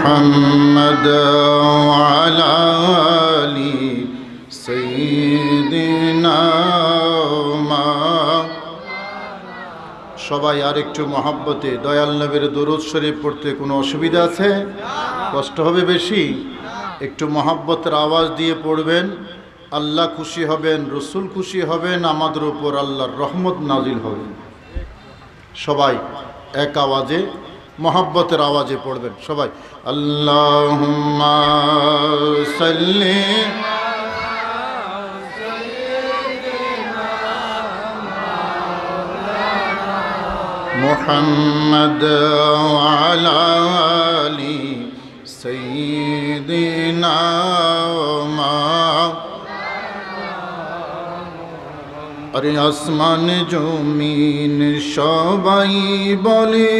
محمد وعلى آل سيدنا ما- সবাই আর একটু মহাব্বতে দয়াল নবীর দরুদ শরীফ পড়তে কোনো অসুবিধা আছে কষ্ট হবে বেশি একটু মহাব্বতের আওয়াজ দিয়ে পড়বেন আল্লাহ খুশি হবেন রসুল খুশি হবেন আমাদের উপর আল্লাহর রহমত নাজিল হবে সবাই এক আওয়াজে মহাব্বতের আওয়াজে পড়বেন সবাই আল্লাহ সাল্লি محمد وعلى آل سيدنا ما আরে আসমান জমিন সবাই বলে।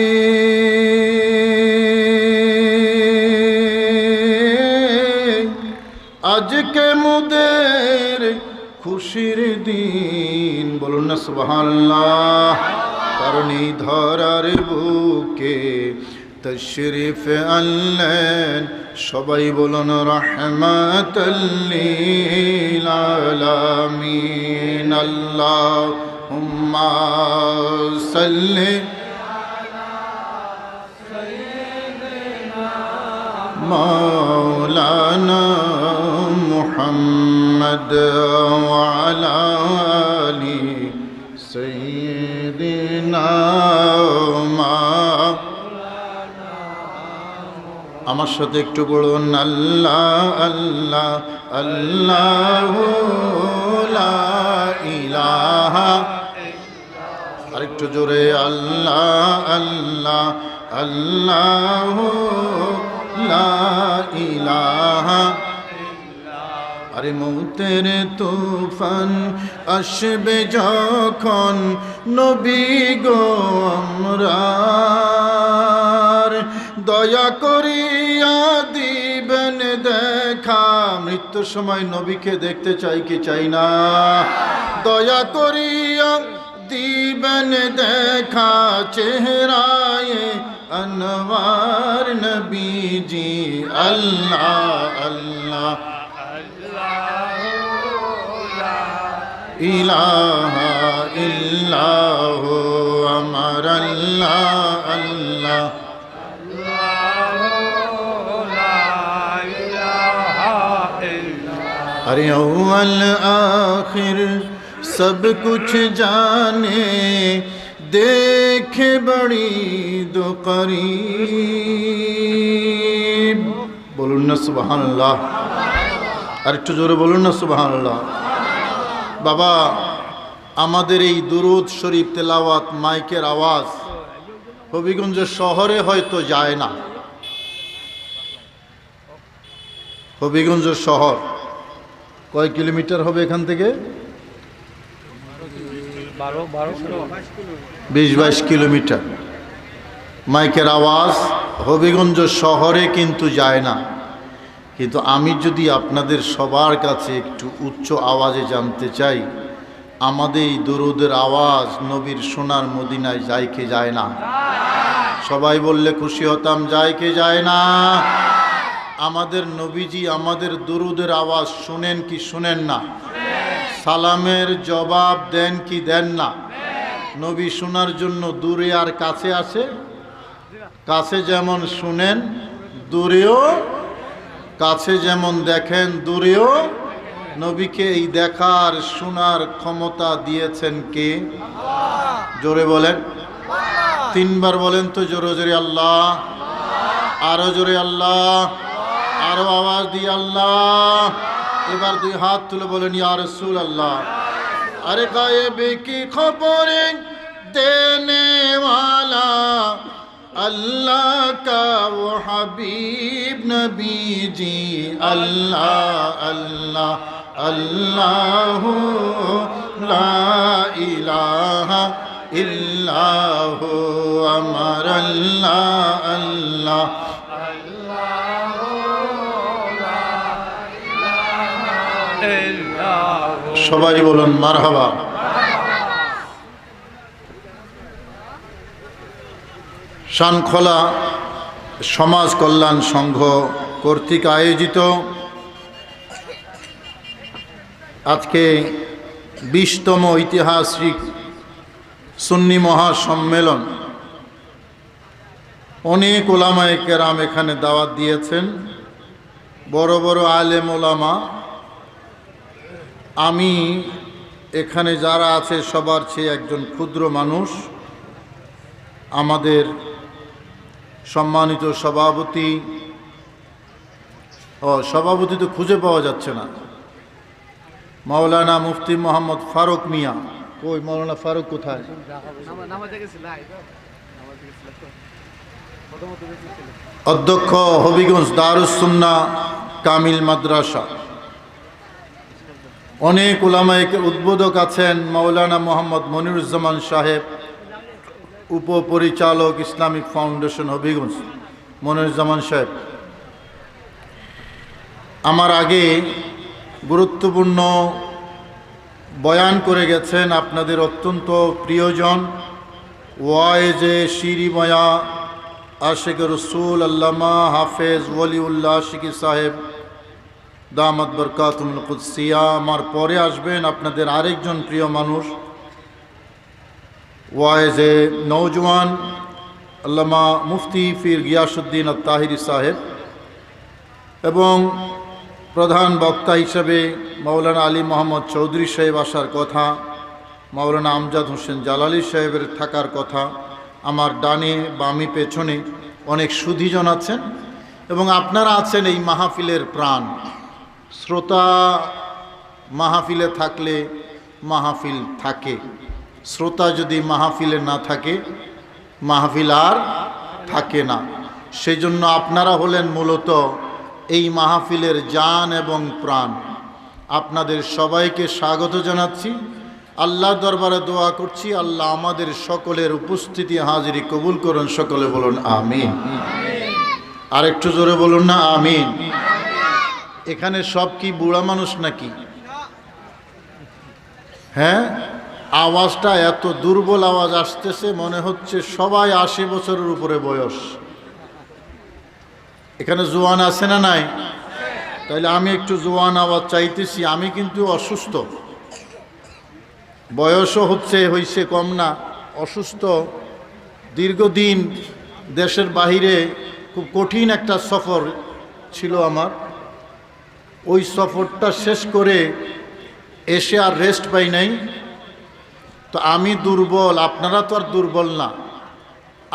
আজকে মুদের খুশির দিন, বলুন না সুবহানাল্লাহ। কারণ এই ধরার বুকে তশরিফ আনলেন সবাই বলুন রহমাতাল্লিল আলামিন আল্লাহুম্মা সাল্লি مولانا محمد وعلى আমার সাথে একটু বলুন, আল্লাহ আল্লাহ আল্লাহ ইলাহা। আরেকটু জোরে, আল্লাহ আল্লাহ আল্লাহ ইলাহা। আরে মৌতের তুফান আসবে যখন নবী গো আমরার দয়া করিয়া দিবেন দেখা, মৃত্যুর সময় নবীকে দেখতে চাই কি চাই না? দয়া করিয়া দিবেন দেখা, চেহারায় আনওয়ার নবীজি, আল্লাহ আল্লাহ। ইলাহা ইল্লাহ। अरे अव्वल आखिर सब कुछ जाने देखे बड़ी दो करीब বলুন না সুবহানাল্লাহ আর একটু জোরে বলুন না সুবহানাল্লাহ বাবা আমাদের এই দুরুদ শরীফ তেলাওয়াত মাইকের আওয়াজ হবিগঞ্জ শহরে হয়তো যায় না হবিগঞ্জ শহর কয় কিলোমিটার হবে এখান থেকে? বিশ বাইশ কিলোমিটার। মাইকের আওয়াজ হবিগঞ্জ শহরে কিন্তু যায় না। কিন্তু আমি যদি আপনাদের সবার কাছে একটু উচ্চ আওয়াজে জানতে চাই আমাদের এই দরুদের আওয়াজ নবীর সোনার মদিনায় যায় কে যায় না? সবাই বললে খুশি হতাম যায় কে যায় না? আমাদের নবীজি আমাদের দরুদের আওয়াজ শুনেন কি শুনেন না? সালামের জবাব দেন কি দেন না? নবী শোনার জন্য দূরে আর কাছে আছে? কাছে যেমন শুনেন, দূরেও। কাছে যেমন দেখেন, দূরেও। নবীকে এই দেখার, শোনার ক্ষমতা দিয়েছেন কে? জোরে বলেন। তিনবার বলেন তো জোরে জোরে আল্লাহ। আরও জোরে আল্লাহ। আরও আওয়াজ দিয়ে আল্লাহ। এবার দুই হাত তুলে বলেন আর সুল আল্লাহ আরে গায়েব কি খবরে দেনে আল্লাহ কা হাবিব নবীজি, আল্লাহ আল্লাহ আল্লাহ লা ইলাহা আমার আল্লাহ আল্লাহ সবাই বলুন, মারহাবা। শানখোলা সমাজ কল্যাণ সংঘ কর্তৃক আয়োজিত আজকে বিশতম ঐতিহাসিক সুন্নি মহাসম্মেলন। অনেক ওলামায়ে কেরাম এখানে দাওয়াত দিয়েছেন। বড় বড় আলেম ওলামা আমি এখানে যারা আছে সবার চেয়ে একজন ক্ষুদ্র মানুষ। আমাদের সম্মানিত সভাপতি, ও সভাপতি তো খুঁজে পাওয়া যাচ্ছে না। মাওলানা মুফতি মোহাম্মদ ফারুক মিয়া। কই মাওলানা ফারুক কোথায়? অধ্যক্ষ হবিগঞ্জ দারুসুন্না কামিল মাদ্রাসা। অনেক ওলামায়িক উদ্বোধক আছেন মাওলানা মোহাম্মদ মনিরুজ্জামান সাহেব, উপপরিচালক ইসলামিক ফাউন্ডেশন হবিগঞ্জ। মনিরুজ্জামান সাহেব, আমার আগে গুরুত্বপূর্ণ বয়ান করে গেছেন আপনাদের অত্যন্ত প্রিয়জন ওয়াইজে শিরিময়া আশেক রসুল আল্লামা হাফেজ ওলিউল্লাহ শিকি সাহেব। দামদ বরকাতুল কুদ্সিয়া আমার পরে আসবেন আপনাদের আরেকজন প্রিয় মানুষ। ওয়াইজে নৌজওয়ান আল্লামা মুফতি ফির গিয়াসুদ্দিন আত্তাহিরি সাহেব এবং প্রধান বক্তা হিসেবে মৌলানা আলী মোহাম্মদ চৌধুরী সাহেব আসার কথা মৌলানা আমজাদ হোসেন জালালি সাহেবের থাকার কথা, আমার ডানে বামি পেছনে অনেক সুধিজন আছেন এবং আপনারা আছেন এই মাহফিলের প্রাণ। শ্রোতা মাহফিলে থাকলে মাহফিল থাকে। শ্রোতা যদি মাহফিলে না থাকে, মাহফিল আর থাকে না। সেই জন্য আপনারা হলেন মূলত এই মাহফিলের জান এবং প্রাণ। আপনাদের সবাইকে স্বাগত জানাচ্ছি। আল্লাহ দরবারে দোয়া করছি। আল্লাহ আমাদের সকলের উপস্থিতি হাজিরি কবুল করুন। সকলে বলুন, আমিন। আর একটু জোরে বলুন না, আমিন। এখানে সব কি বুড়া মানুষ নাকি? হ্যাঁ? আওয়াজটা এত দুর্বল আওয়াজ আসতেছে, মনে হচ্ছে সবাই আশি বছরের উপরে বয়স। এখানে জোয়ান আছে না নাই? তাইলে আমি একটু জোয়ান আওয়াজ চাইতেছি, আমি কিন্তু অসুস্থ। বয়সও হচ্ছে, হইছে কম না, অসুস্থ। দীর্ঘদিন দেশের বাহিরে খুব কঠিন একটা সফর ছিল আমার। ওই সফরটা শেষ করে এসে আর রেস্ট পাই নাই। তো আমি দুর্বল, আপনারা তো আর দুর্বল না।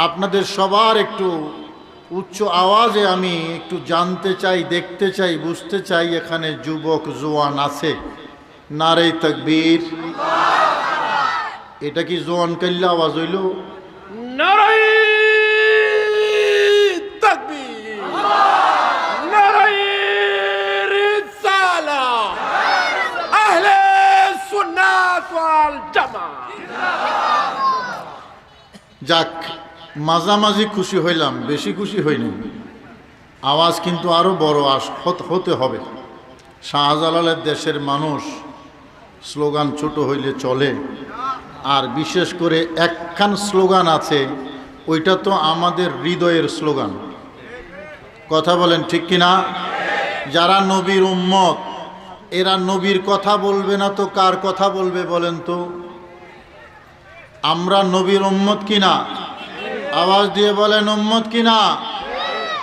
আপনাদের সবার একটু উচ্চ আওয়াজে আমি একটু জানতে চাই, দেখতে চাই, বুঝতে চাই, এখানে যুবক, জোয়ান আছে? নারে তকবীর। এটা কি জোয়ান কাল্লা আওয়াজ হইল? নারাই তাকবীর নারাই রিসালা আহলে সুন্নাত ওয়াল জামাত যাক, মাঝামাঝি খুশি হইলাম, বেশি খুশি হইনি। আওয়াজ কিন্তু আরও বড় আস হতে হবে। শাহজালালের দেশের মানুষ স্লোগান ছোট হইলে চলে, আর বিশেষ করে একখান স্লোগান আছে, ওইটা তো আমাদের হৃদয়ের স্লোগান। কথা বলেন ঠিক কিনা? যারা নবীর উম্মত, এরা নবীর কথা বলবে না তো কার কথা বলবে বলেন তো? আমরা নবীর উম্মত কিনা? আওয়াজ দিয়ে বলেন, উম্মত কিনা?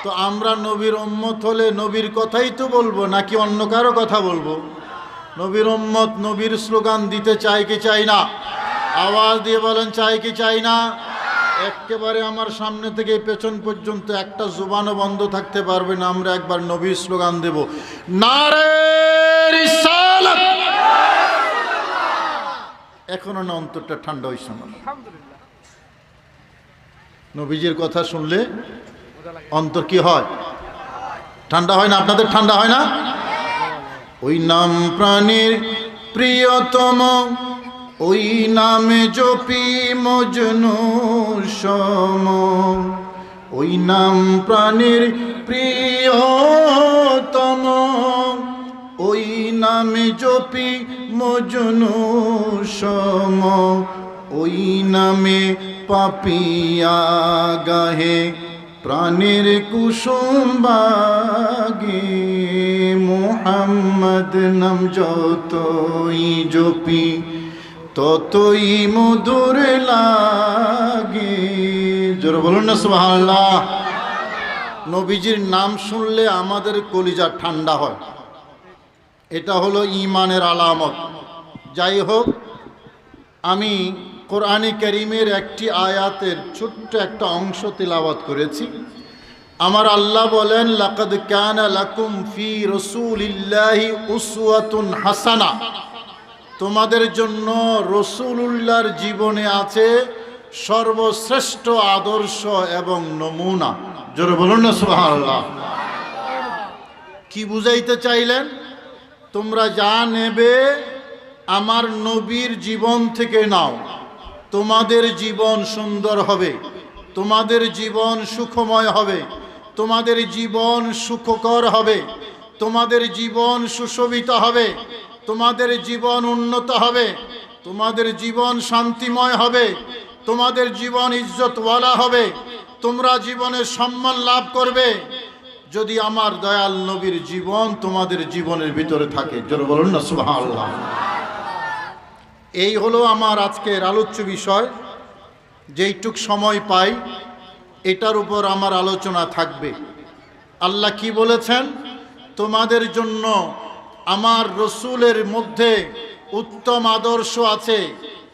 তো আমরা নবীর উম্মত হলে নবীর কথাই তো বলব, নাকি অন্য কারও কথা বলব? নবীর উম্মত নবীর স্লোগান দিতে চাই কি চাই না? আওয়াজ দিয়ে বলেন চাই কি চাই না? একেবারে আমার সামনে থেকে পেছন পর্যন্ত একটা জুবানও বন্ধ থাকতে পারবে না, আমরা একবার নবীর স্লোগান দেব। নারে এখনও না অন্তরটা ঠান্ডা হয়েছে আমার। নবীজির কথা শুনলে অন্তর কি হয়? ঠান্ডা হয় না? আপনাদের ঠান্ডা হয় না? ওই নাম প্রাণীর প্রিয়তম ওই নামে জপি মজনু সম ওই নাম প্রাণীর প্রিয়তম ওই নামে জপি মজনু সম। ওই নামে পাপিয়া গাহে প্রাণের কুসুম বাগে। মোহাম্মদ নাম যতই জপি, ততই মধুর লাগে। জোর বলুন না, সুবহানাল্লাহ। নবীজির নাম শুনলে আমাদের কলিজা ঠান্ডা হয়। এটা হলো ইমানের আলামত। যাই হোক, আমি কোরআনে করিমের একটি আয়াতের ছোট্ট একটা অংশ তিলাওয়াত করেছি। আমার আল্লাহ বলেন, লাকাদ কানা লাকুম ফি রসুলিল্লাহি উসওয়াতুন হাসানা। তোমাদের জন্য রসুলুল্লাহর জীবনে আছে সর্বশ্রেষ্ঠ আদর্শ এবং নমুনা। জোরে বলুন না, সুবহানাল্লাহ। কি বুঝাইতে চাইলেন? তোমরা যা নেবে আমার নবীর জীবন থেকে নাও। তোমাদের জীবন সুন্দর হবে। তোমাদের জীবন সুখময় হবে। তোমাদের জীবন সুখকর হবে। তোমাদের জীবন সুশোভিত হবে। তোমাদের জীবন উন্নত হবে। তোমাদের জীবন শান্তিময় হবে। তোমাদের জীবন ইজ্জতওয়ালা হবে। তোমরা জীবনে সম্মান লাভ করবে। যদি আমার দয়াল নবীর জীবন তোমাদের জীবনের ভিতরে থাকে, জোর বলুন না, সুবহানাল্লাহ। এই হলো আমার আজকের আলোচ্য বিষয়, যেইটুক সময় পাই, এটার উপর আমার আলোচনা থাকবে। আল্লাহ কি বলেছেন? তোমাদের জন্য আমার রসুলের মধ্যে উত্তম আদর্শ আছে।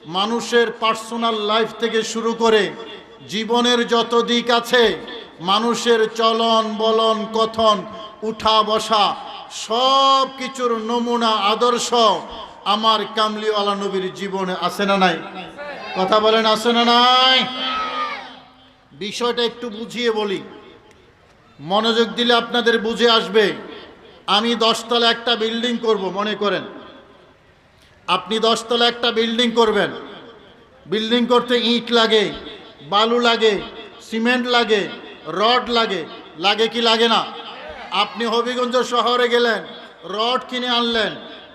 মানুষের পার্সোনাল লাইফ থেকে শুরু করে জীবনের যত দিক আছে মানুষের চলন, বলন, কথন, উঠা, বসা, সব কিছুর নমুনা, আদর্শ আমার কামলিওয়ালা নবীর জীবনে আছে না নাই? কথা বলেন, আছে না নাই? বিষয়টা একটু বুঝিয়ে বলি। মনোযোগ দিলে আপনাদের বুঝে আসবে। আমি দশতলা একটা বিল্ডিং করব, মনে করেন। আপনি দশতলা একটা বিল্ডিং করবেন। বিল্ডিং করতে ইট লাগে, বালু লাগে, সিমেন্ট লাগে রড লাগে। লাগে কি লাগে না? আপনি হবিগঞ্জ শহরে গেলেন, রড কিনে আনলেন,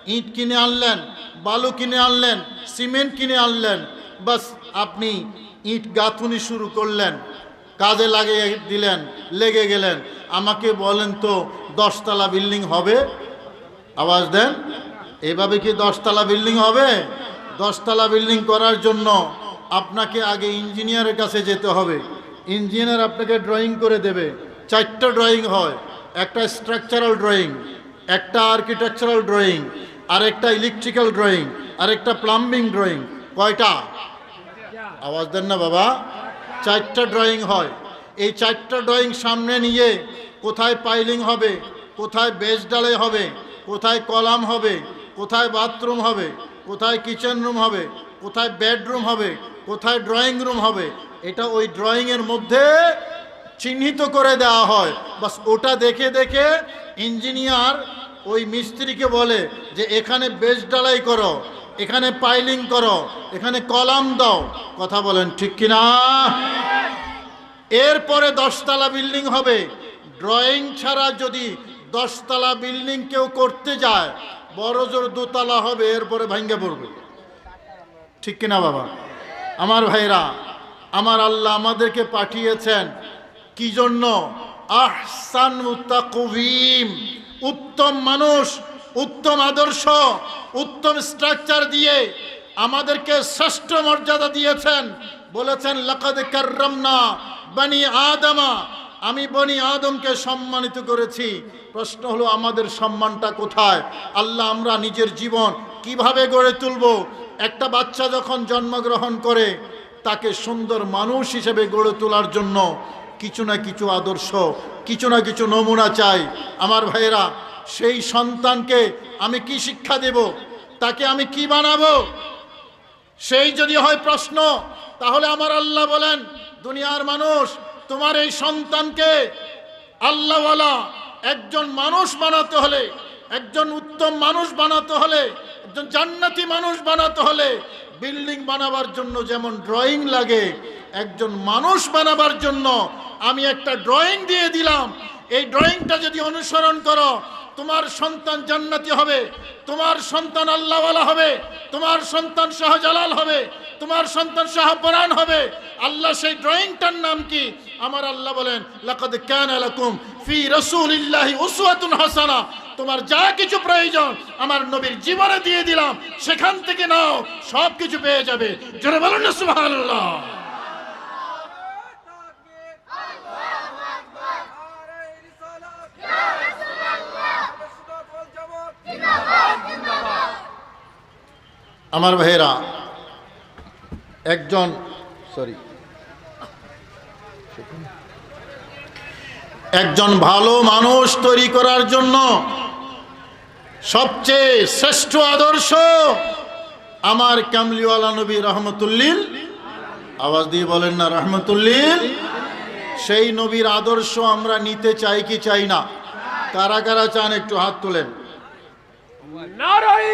ইট কিনে আনলেন, বালু কিনে আনলেন, সিমেন্ট কিনে আনলেন, বাস আপনি ইট গাঁথুনি শুরু করলেন, কাজে লাগিয়ে দিলেন, লেগে গেলেন। আমাকে বলেন তো, দশতলা বিল্ডিং হবে? আওয়াজ দেন। এভাবে কি দশতলা বিল্ডিং হবে? দশতলা বিল্ডিং করার জন্য আপনাকে আগে ইঞ্জিনিয়ারের কাছে যেতে হবে। ইঞ্জিনিয়ার আপনাকে ড্রয়িং করে দেবে। চারটা ড্রয়িং হয়। একটা স্ট্রাকচারাল ড্রয়িং একটা আর্কিটেকচারাল ড্রয়িং আর একটা ইলেকট্রিক্যাল ড্রয়িং আর একটা প্লাম্বিং ড্রয়িং কয়টা? আওয়াজ দেন না বাবা। চারটা ড্রয়িং হয়। এই চারটা ড্রয়িং সামনে নিয়ে কোথায় পাইলিং হবে, কোথায় বেজ ডালাই হবে, কোথায় কলাম হবে, কোথায় বাথরুম হবে কোথায় কিচেন রুম হবে, কোথায় বেডরুম হবে, কোথায় ড্রয়িং রুম হবে, এটা ওই ড্রয়িংয়ের মধ্যে চিহ্নিত করে দেওয়া হয়। বাস ওটা দেখে দেখে ইঞ্জিনিয়ার ওই মিস্ত্রিকে বলে যে, এখানে বেজ ডালাই করো, এখানে পাইলিং করো, এখানে কলাম দাও। কথা বলেন, ঠিক কিনা এরপরে দশতলা বিল্ডিং হবে। ড্রয়িং ছাড়া যদি দশতলা বিল্ডিং কেউ করতে যায় বড় জোর দোতলা হবে, এরপরে ভাঙ্গে পড়বে। ঠিক কিনা বাবা? আমার ভাইরা, আমার আল্লাহ আমাদেরকে পাঠিয়েছেন। কি জন্য? আহসান তাকওয়িম। উত্তম মানুষ, উত্তম আদর্শ, উত্তম স্ট্রাকচার দিয়ে আমাদেরকে শ্রেষ্ঠ মর্যাদা দিয়েছেন। বলেছেন, লাকাদ কাররামনা বানি আদমা আমি বনি আদমকে সম্মানিত করেছি। প্রশ্ন হলো, আমাদের সম্মানটা কোথায়? আল্লাহ, আমরা নিজের জীবন কীভাবে গড়ে তুলব? একটা বাচ্চা যখন জন্মগ্রহণ করে, তাকে সুন্দর মানুষ হিসেবে গড়ে তোলার জন্য কিছু না কিছু আদর্শ, কিছু না কিছু নমুনা চাই। আমার ভাইয়েরা, সেই সন্তানকে আমি কি শিক্ষা দেব? তাকে আমি কি বানাবো? সেই যদি হয় প্রশ্ন, তাহলে আমার আল্লাহ বলেন, দুনিয়ার মানুষ তোমার এই সন্তানকে আল্লাহওয়ালা একজন মানুষ বানাতে হলে, একজন উত্তম মানুষ বানাতে হলে, একজন জান্নাতি মানুষ বানাতে হলে, বিল্ডিং বানাবার জন্য যেমন ড্রয়িং লাগে, একজন মানুষ বানাবার জন্য আমি একটা ড্রয়িং দিয়ে দিলাম। এই ড্রয়িংটা যদি অনুসরণ করো তোমার সন্তান জান্নাতি হবে, তোমার সন্তান আল্লাহওয়ালা হবে, তোমার সন্তান শাহজালাল হবে, তোমার সন্তান শাহ শাহপরান হবে। আল্লাহ সেই ড্রয়িংটার নাম কি? আমার আল্লাহ বলেন, লাকাদ কানা লাকুম ফি রাসূলিল্লাহি উসওয়াতুন হাসানা। তোমার যা কিছু প্রয়োজন আমার নবীর জীবনে দিয়ে দিলাম, সেখান থেকে নাও সব কিছু পেয়ে যাবে। জোরে বলুন সুবহানাল্লাহ। আমার ভাইয়েরা, একজন সরি একজন ভালো মানুষ তৈরি করার জন্য সবচেয়ে শ্রেষ্ঠ আদর্শ আমার কামলিওয়ালা নবী রহমতুল্লিল। আওয়াজ দিয়ে বলেন না, রহমতুল্লিল। সেই নবীর আদর্শ আমরা নিতে চাই কি চাই না? কারা কারা চান একটু হাত তোলেন। নারাই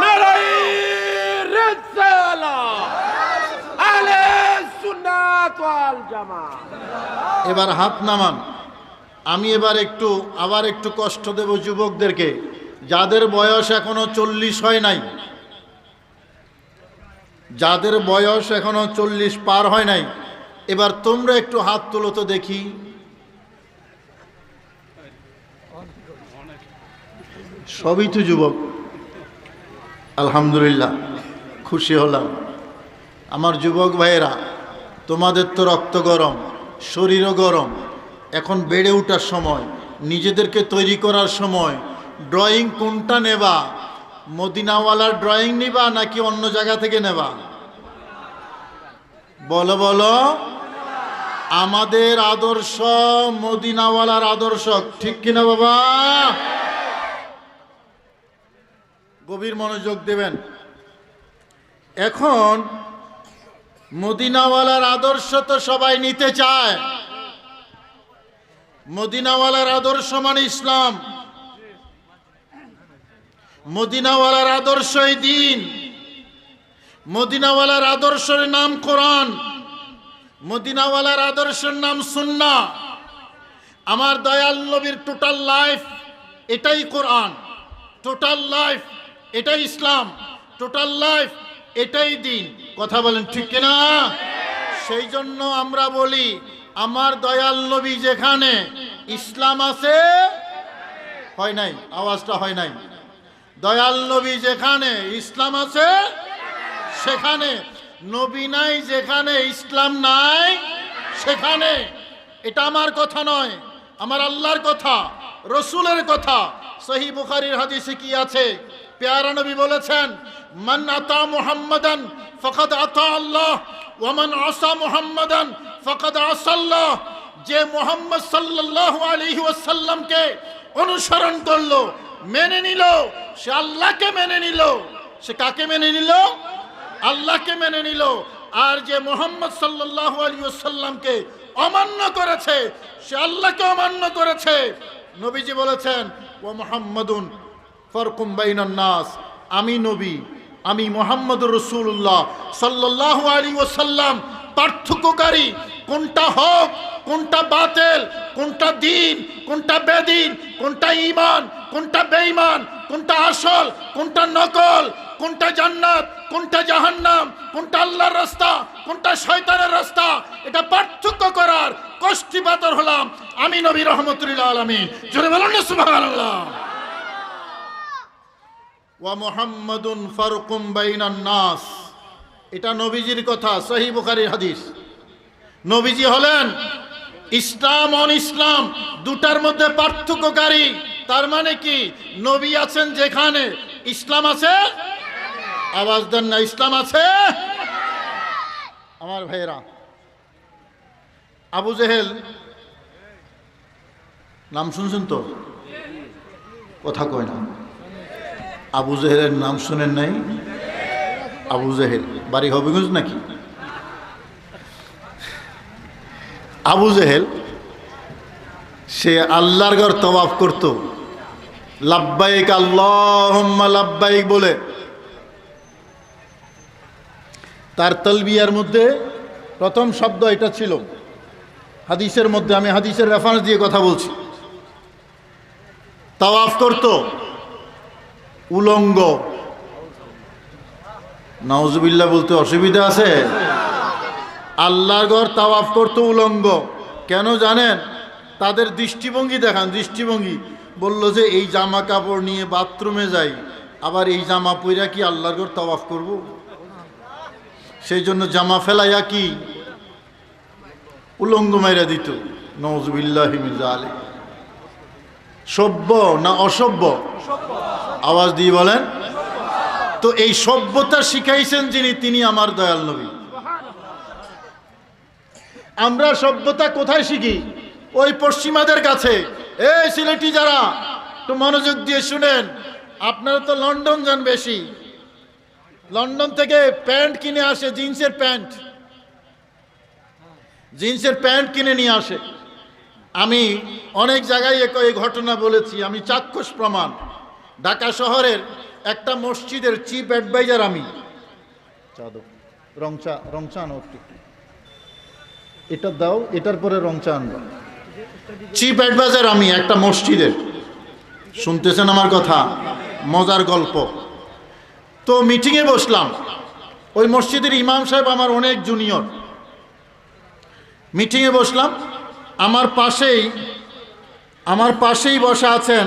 নারাই এবার হাত নামান। আমি এবার একটু, আবার একটু কষ্ট দেব যুবকদেরকে, যাদের বয়স এখনও চল্লিশ হয় নাই। যাদের বয়স এখনও চল্লিশ পার হয় নাই। এবার তোমরা একটু হাত তুলো তো দেখি। সবই তো যুবক। আলহামদুলিল্লাহ, খুশি হলাম। আমার যুবক ভাইয়েরা, তোমাদের তো রক্ত গরম, শরীরও গরম। এখন বেড়ে ওঠার সময়, নিজেদেরকে তৈরি করার সময় ড্রয়িং কোনটা নেবা? মদিনাওয়ালার ড্রয়িং নিবা নাকি অন্য জায়গা থেকে নেবা? বলো বলো। আমাদের আদর্শ মদিনাওয়ালার আদর্শ ঠিক কিনা বাবা? গভীর মনোযোগ দেবেন। এখন মদিনাওয়ালার আদর্শ তো সবাই নিতে চায়। মদিনাওয়ালার আদর্শ মানে ইসলাম। মদিনাওয়ালার আদর্শই দিন। মদিনাওয়ালার আদর্শের নাম কোরআন। মদিনাওয়ালার আদর্শের নাম সুন্না। আমার দয়াল নবীর টোটাল লাইফ এটাই কোরআন। টোটাল লাইফ এটাই ইসলাম টোটাল লাইফ এটাই দিন। কথা বলেন ঠিক কিনা? সেই জন্য আমরা বলি, আমার দয়াল নবী যেখানে, ইসলাম আছে? হয় নাই, আওয়াজটা হয় নাই। দয়াল নবী যেখানে, ইসলাম আছে? সেখানে। নবী নাই যেখানে, ইসলাম নাই? সেখানে। এটা আমার কথা নয়, আমার আল্লাহর কথা, রসুলের কথা। সহি বুখারির হাদিসে কি আছে? পেয়ারা নবী বলেছেন, মান আতা মুহাম্মাদান, ফকাদ আতা আল্লাহ ওয়ামান আসা মুহাম্মাদান, ফকাদ আসাল্লাহ যে মোহাম্মদ সাল্লাল্লাহু আলাইহি ওয়াসাল্লামকে অনুসরণ করল, মেনে নিল, সে আল্লাহকে মেনে নিল। সে কাকে মেনে নিল? আল্লাহকে মেনে নিল। আর যে মোহাম্মদ সাল্লাল্লাহু আলাইহি ওয়াসাল্লামকে অমান্য করেছে, সে আল্লাহকে অমান্য করেছে। নবীজি বলেছেন ও মোহাম্মদুন ফরকুম বাইনান নাস। আমি নবী, আমি মোহাম্মদ রসুল্লাহ সাল্লাল্লাহু আলাইহি ওয়াসাল্লাম। পার্থক্যকারী, কোনটা হক, কোনটা বাতেল, কোনটা দিন কোনটা বেদিন, কোনটা ইমান কোনটা বেঈমান, কোনটা আসল, কোনটা নকল, কোনটা জান্নাত, কোনটা জাহান্নাম, কোনটা আল্লাহর রাস্তা, কোনটা শয়তানের রাস্তা, এটা পার্থক্য করার কষ্টিপাতর হলাম। আমি নবী রহমতুল্লাহ আলমিন। জোরে বলুন সুবহানাল্লাহ। ওয়া মুহাম্মাদুন ফারকুম বাইনান নাস। এটা নবীজির কথা সহি বুখারীর হাদিস। নবীজি হলেন ইসলাম অন ইসলাম, দুটার মধ্যে পার্থক্যকারী। তার মানে কি? নবী আছেন যেখানে, ইসলাম আছে? আওয়াজ দেন না, ইসলাম আছে? আমার ভাইয়েরা, আবু জেহেল, নাম শুনছেন তো? কথা কয় না। আবু জেহেলের নাম শুনেন নাই? আবু জেহেল, বাড়ি হবিগঞ্জ নাকি? আবু জেহেল, সে আল্লাহর ঘর তবাফ করত। লাব্বাইক আল্লাহ লাব্বাইক বলে। তার তলবিয়ার মধ্যে প্রথম শব্দ এটা ছিল। হাদিসের মধ্যে আমি হাদিসের রেফারেন্স দিয়ে কথা বলছি। তাওয়াফ করতো। উলঙ্গ। নওজবিল্লা বলতে অসুবিধা আছে? আল্লাহর ঘর তাওয়াফ করতো উলঙ্গ। কেন জানেন? তাদের দৃষ্টিভঙ্গি দেখান, দৃষ্টিভঙ্গি। বলল যে, এই জামা কাপড় নিয়ে বাথরুমে যাই, আবার এই জামা পইরা কি আল্লাহর ঘর তাওয়াফ করব? সেই জন্য জামা ফেলাইয়া কি? উলঙ্গ মাইরা দিত। নওজবিল্লাহ আলী সভ্য না অসভ্য? আওয়াজ দিয়ে বলেন। তো এই সভ্যতা শিখাইছেন যিনি, তিনি আমার দয়াল নবী। আমরা সভ্যতা কোথায় শিখি? ওই পশ্চিমাদের কাছে। এই সিলেটি যারা, একটু মনোযোগ দিয়ে শুনেন। আপনারা তো লন্ডন যান বেশি। লন্ডন থেকে প্যান্ট কিনে আসে, জিন্সের প্যান্ট। জিন্সের প্যান্ট কিনে নিয়ে আসে। আমি অনেক জায়গায় এ- এই ঘটনা বলেছি। আমি চাক্ষুষ প্রমাণ। ঢাকা শহরের একটা মসজিদের চিফ অ্যাডভাইজার আমি। চাদর রংচা রংচা আনো এটা দাও এটার পরে রংচা আনব। চিফ অ্যাডভাইজার আমি একটা মসজিদের। শুনতেছেন আমার কথা? মজার গল্প। তো মিটিংয়ে বসলাম। ওই মসজিদের ইমাম সাহেব আমার অনেক জুনিয়র। মিটিংয়ে বসলাম। আমার পাশেই আমার পাশেই বসা আছেন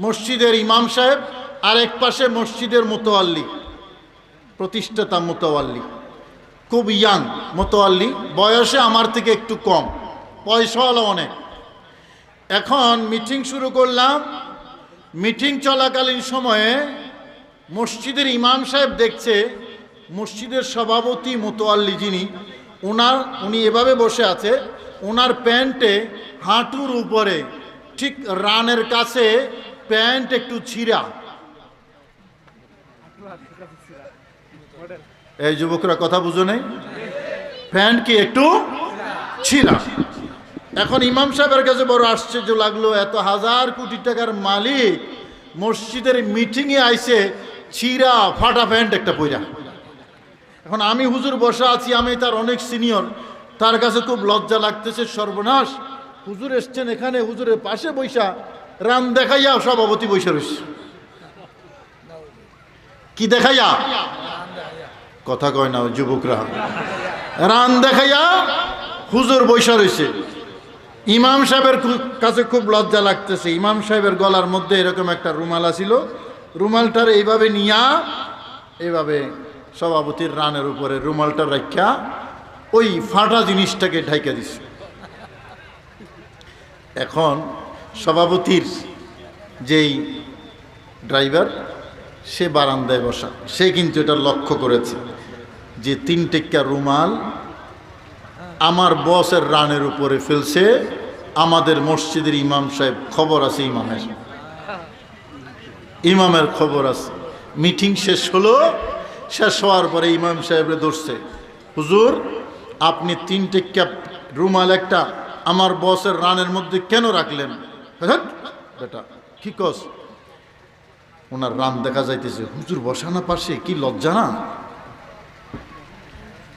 মসজিদের ইমাম সাহেব আর এক পাশে মসজিদের মোতোয়াল্লি প্রতিষ্ঠাতা মোতোয়াল্লি খুব ইয়াং মোতোয়াল্লি বয়সে আমার থেকে একটু কম, পয়সাওয়ালা অনেক। এখন মিটিং শুরু করলাম, মিটিং চলাকালীন সময়ে মসজিদের ইমাম সাহেব দেখছে মসজিদের সভাপতি মোতোয়াল্লি যিনি ওনার উনি এভাবে বসে আছে ওনার প্যান্টে হাঁটুর উপরে, ঠিক রানের কাছে প্যান্ট একটু ছিঁড়া। এই যুবকরা কথা বুঝো নেই? প্যান্ট কি একটু ছিঁড়া? এখন ইমাম সাহেবের কাছে বড় আশ্চর্য লাগল, এত হাজার কোটি টাকার মালিক মসজিদের মিটিংয়ে আইসে ছিঁড়া, ফাটা প্যান্ট একটা পইরা। এখন আমি হুজুর বসা আছি, আমি তার অনেক সিনিয়র। তার কাছে খুব লজ্জা লাগতেছে সর্বনাশ। হুজুর এসছেন এখানে, হুজুরের পাশে বৈশা রান দেখাইয়া সভাপতি বৈশা রয়েছে কি দেখাইয়া? কথা কয় না যুবকরা। রান দেখাইয়া হুজুর বৈশা রয়েছে ইমাম সাহেবের কাছে খুব লজ্জা লাগতেছে। ইমাম সাহেবের গলার মধ্যে এরকম একটা রুমাল আছিল। রুমালটার এইভাবে নিয়া, এইভাবে সভাপতির রানের উপরে রুমালটা রাখা ওই ফাটা জিনিসটাকে ঢাইকা দিছে। এখন সভাপতির যেই ড্রাইভার, সে বারান্দায় বসা। সে কিন্তু এটা লক্ষ্য করেছে যে তিন টেক্কা রুমাল আমার বসের রানের উপরে ফেলছে, আমাদের মসজিদের ইমাম সাহেব খবর আছে, ইমামের। ইমামের খবর আছে। মিটিং শেষ হলো, শেষ হওয়ার পরে ইমাম সাহেবরে ধরছে, হুজুর আপনি তিনটে ক্যাপ রুমাল একটা আমার বসের রানের মধ্যে কেন রাখলেন? হ্যাট, বেটা কি কস? ওনার রান দেখা যাইতেছে। হুজুর বসানা পাশে কি লজ্জা না?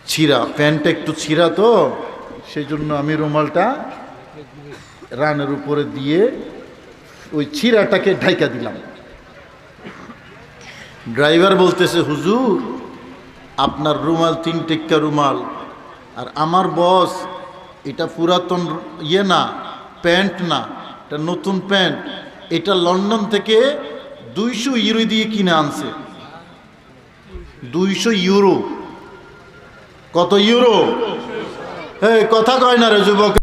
ছিঁড়া প্যান্টটা একটু ছিঁড়া তো সেই জন্য আমি রুমালটা রানের উপরে দিয়ে ওই ছিঁড়াটাকে ঢাইকা দিলাম। ড্রাইভার বলতেছে হুজুর আপনার রুমাল তিন টেক্কা রুমাল আর আমার বস, এটা পুরাতন ইয়ে না, প্যান্ট না, এটা নতুন প্যান্ট। এটা লন্ডন থেকে দুইশো ইউরো দিয়ে কিনে আনছে। দুইশো ইউরো। কত ইউরো? হ্যাঁ কথা কয় না রে যুবক।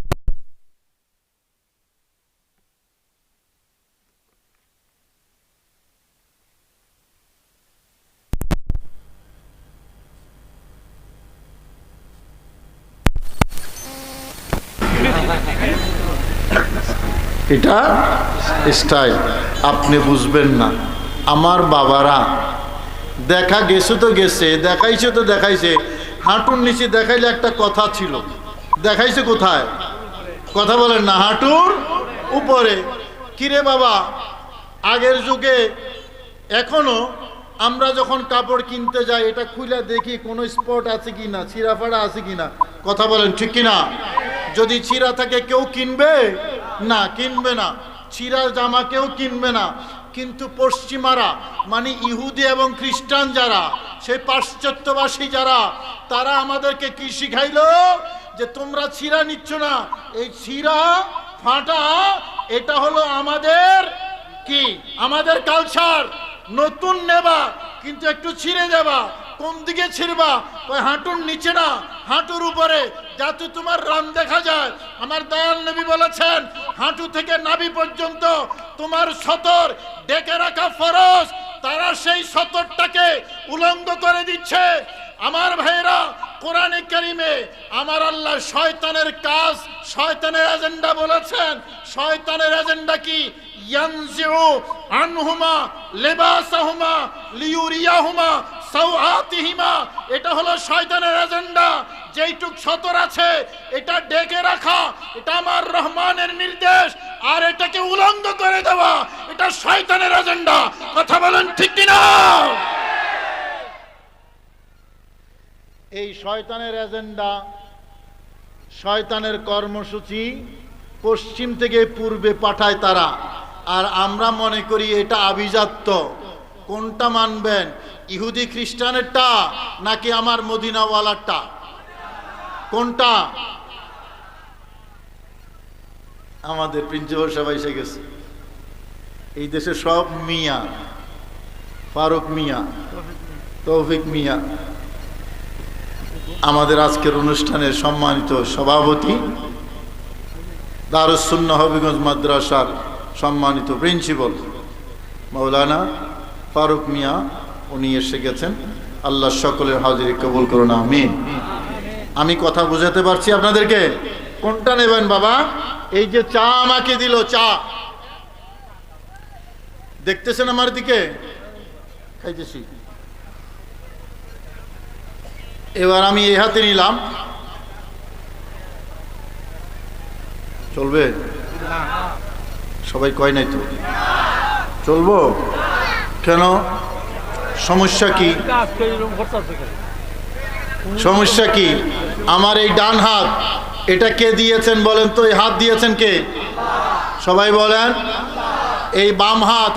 এটা স্টাইল আপনি বুঝবেন না। আমার বাবারা, দেখা গেছে তো গেছে, দেখাইছে তো দেখাইছে। হাঁটুর নিচে দেখাইলে একটা কথা ছিল। দেখাইছে কোথায়? কথা বলেন না, হাঁটুর উপরে। কিরে বাবা, আগের যুগে এখনও আমরা যখন কাপড় কিনতে যাই, এটা খুলে দেখি কোনো স্পট আছে কি না ছিঁড়াফাড়া আছে কি না কথা বলেন ঠিক কি না যদি চিরা থাকে কেউ কিনবে? না, কিনবে না। চিরা জামা কেউ কিনবে না। কিন্তু পশ্চিমারা মানে ইহুদি এবং খ্রিস্টান যারা, সেই পাশ্চাত্যবাসী যারা, তারা আমাদেরকে কি শিখাইলো? যে তোমরা ছিঁড়া নিচ্ছ না। এই ছিঁড়া ফাটা, এটা হলো আমাদের কি? আমাদের কালচার নতুন নেবা, কিন্তু একটু ছিঁড়ে যাবা। কোন দিকে ছিঁড়বা? ওই হাঁটুর নিচে না, হাঁটুর উপরে। যাতে তোমার রান দেখা যায়। আমার দয়াল নবী বলেছেন, হাঁটু থেকে নাভি পর্যন্ত তোমার সতর ডেকে রাখা ফরজ। তারা সেই সতরটাকে উলঙ্গ করে দিচ্ছে। আমার ভাইরা কোরআনে কারিমে আমার আল্লাহ শয়তানের কাজ, শয়তানের এজেন্ডা বলেছেন। শয়তানের এজেন্ডা কি? ইয়ানজিউ আনহুমা, লিবাসাহুমা, লিউরিয়াহুমা সাওআতিহিমা এটা হলো শয়তানের এজেন্ডা। যেইটুক সতর আছে, এটা ডেকে রাখা, এটা আমার রহমানের নির্দেশ, আর এটাকে উলঙ্গ করে দেওয়া, এটা শয়তানের এজেন্ডা। কথা বলেন ঠিক কিনা? এই শয়তানের এজেন্ডা, শয়তানের কর্মসূচি পশ্চিম থেকে পূর্বে পাঠায় তারা। আর আমরা মনে করি এটা আভিজাত্য। কোনটা মানবেন? ইহুদি খ্রিস্টানেরটা নাকি আমার মদিনাওয়ালারটা? কোনটা? আমাদের প্রিন্সিপাল সবাই এসে গেছে। এই দেশে সব মিয়া, ফারুক মিয়া, তৌফিক মিয়া, আমাদের আজকের অনুষ্ঠানের সম্মানিত সভাপতি দারুসুন্না হবিগঞ্জ মাদ্রাসার সম্মানিত প্রিন্সিপাল মৌলানা ফারুক মিয়া উনি এসে গেছেন। আল্লাহ সকলের হাজিরি কবুল করুন, আমিন। আমি কথা বুঝাতে পারছি আপনাদেরকে? কোনটা নেবেন বাবা? এই যে চা আমাকে দিল, চা। দেখতেছেন আমার দিকে? খাইতেছি। এবার আমি এই হাতে নিলাম। চলবে? সবাই কয় নাই তো? চলবো? কেন? সমস্যা কি? সমস্যা কি? আমার এই ডান হাত, এটা কে দিয়েছেন বলেন তো? এই হাত দিয়েছেন কে? সবাই বলেন। এই বাম হাত